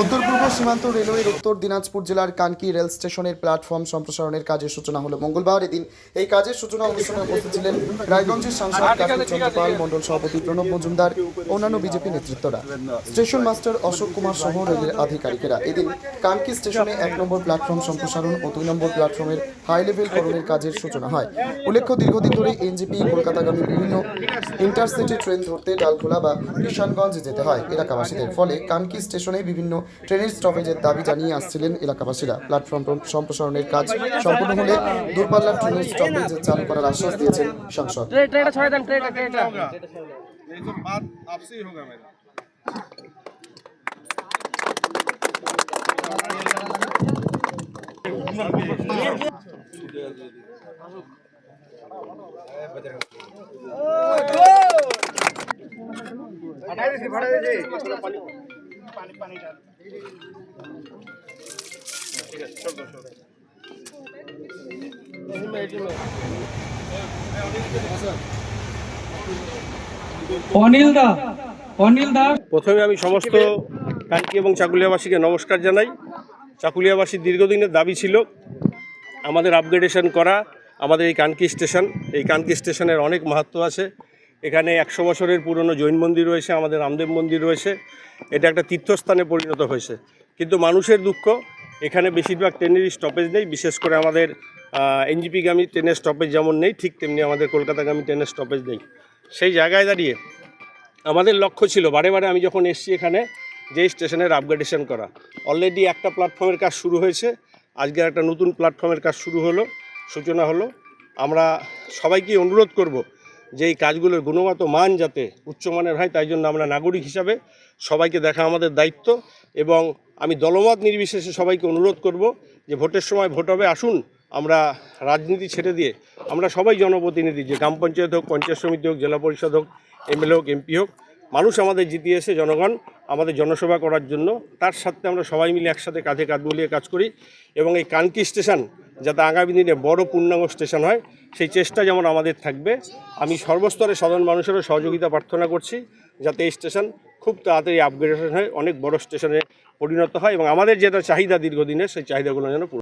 উত্তর পূর্ব সীমান্ত রেলওয়ের উত্তর দিনাজপুর জেলার কানকি রেল স্টেশনের প্ল্যাটফর্ম সম্প্রসারণের কাজের সূচনা হলো মঙ্গলবার এদিন। এই কাজের সূচনা অনুষ্ঠানে উপস্থিত ছিলেন রায়গঞ্জের সাংসদ কার্তিক চন্দ্রপাল মণ্ডল সভাপতি প্রণব মজুমদার অন্যান্য বিজেপি নেতৃত্বরা। স্টেশন মাস্টার অশোক কুমার সহ রেলের আধিকারিকেরা। এদিন কানকি স্টেশনে এক নম্বর প্ল্যাটফর্ম সম্প্রসারণ ও দুই নম্বর প্ল্যাটফর্মের হাই লেভেল করণের কাজের সূচনা হয়। উল্লেখ্য দীর্ঘদিন ধরে এনজিপি কলকাতাগামী বিভিন্ন ইন্টারসিটি ট্রেন ধরতে ডালখোলা বা কিষানগঞ্জ যেতে হয় এলাকাবাসীদের। ফলে কানকি স্টেশনে বিভিন্ন ট্রেনের স্টপেজের দাবি জানিয়ে আসছিলেন এলাকাবাসীরা প্ল্যাটফর্ম সম্প্রসারণের কাজ সম্পূর্ণ হলে দূরপাল্লার ট্রেনের স্টপেজ চালু করার আশ্বাস দিয়েছেন সাংসদ ट्रे ट्रेटा छोड़ অনিল দা অনিল দা। প্রথমে আমি সমস্ত কানকি এবং চাকুলিয়াবাসীকে নমস্কার জানাই। চাকুলিয়াবাসীর দীর্ঘদিনের দাবি ছিল আমাদের আপগ্রেডেশন করা, আমাদের এই কানকি স্টেশন এই কানকি স্টেশনের অনেক মাহাত্ম আছে। এখানে একশো বছরের পুরনো জৈন মন্দির রয়েছে, আমাদের রামদেব মন্দির রয়েছে। এটা একটা তীর্থস্থানে পরিণত হয়েছে। কিন্তু মানুষের দুঃখ, এখানে বেশিরভাগ ট্রেনেরই স্টপেজ নেই, বিশেষ করে আমাদের এনজিপিগামী ট্রেনের স্টপেজ যেমন নেই, ঠিক তেমনি আমাদের কলকাতাগামী ট্রেনের স্টপেজ নেই। সেই জায়গায় দাঁড়িয়ে আমাদের লক্ষ্য ছিল, বারে বারে আমি যখন এসছি এখানে, যে স্টেশনের আপগ্রেডেশন করা। অলরেডি একটা প্ল্যাটফর্মের কাজ শুরু হয়েছে, আজকে একটা নতুন প্ল্যাটফর্মের কাজ শুরু হলো, সূচনা হলো। আমরা সবাইকে অনুরোধ করব যে এই কাজগুলোর গুণগত মান যাতে উচ্চমানের হয়, তাই জন্য আমরা নাগরিক হিসাবে সবাইকে দেখা আমাদের দায়িত্ব এবং আমি দলমত নির্বিশেষে সবাইকে অনুরোধ করব যে ভোটের সময় ভোট হবে, আসুন আমরা রাজনীতি ছেড়ে দিয়ে আমরা সবাই জনপ্রতিনিধি, যে গ্রাম পঞ্চায়েত হোক, পঞ্চায়েত সমিতি হোক, জেলা পরিষদ হোক, এমএলএ হোক, এমপি হোক, মানুষ আমাদের জিতিয়েছে, জনগণ আমাদের জনসেবা করার জন্য। তার সাথে আমরা সবাই মিলে একসাথে কাঁধে কাঁধ মিলিয়ে কাজ করি এবং এই কানকি স্টেশন যাতে আগামী দিনে বড় পূর্ণাঙ্গ স্টেশন হয় সেই চেষ্টা যেমন আমাদের থাকবে, আমি সর্বস্তরে সাধারণ মানুষেরও সহযোগিতা প্রার্থনা করছি যাতে এই স্টেশন খুব তাড়াতাড়ি আপগ্রেডেশন হয় অনেক বড় স্টেশনে পরিণত হয় এবং আমাদের যেটা চাহিদা দীর্ঘদিনের, সেই চাহিদাগুলো যেন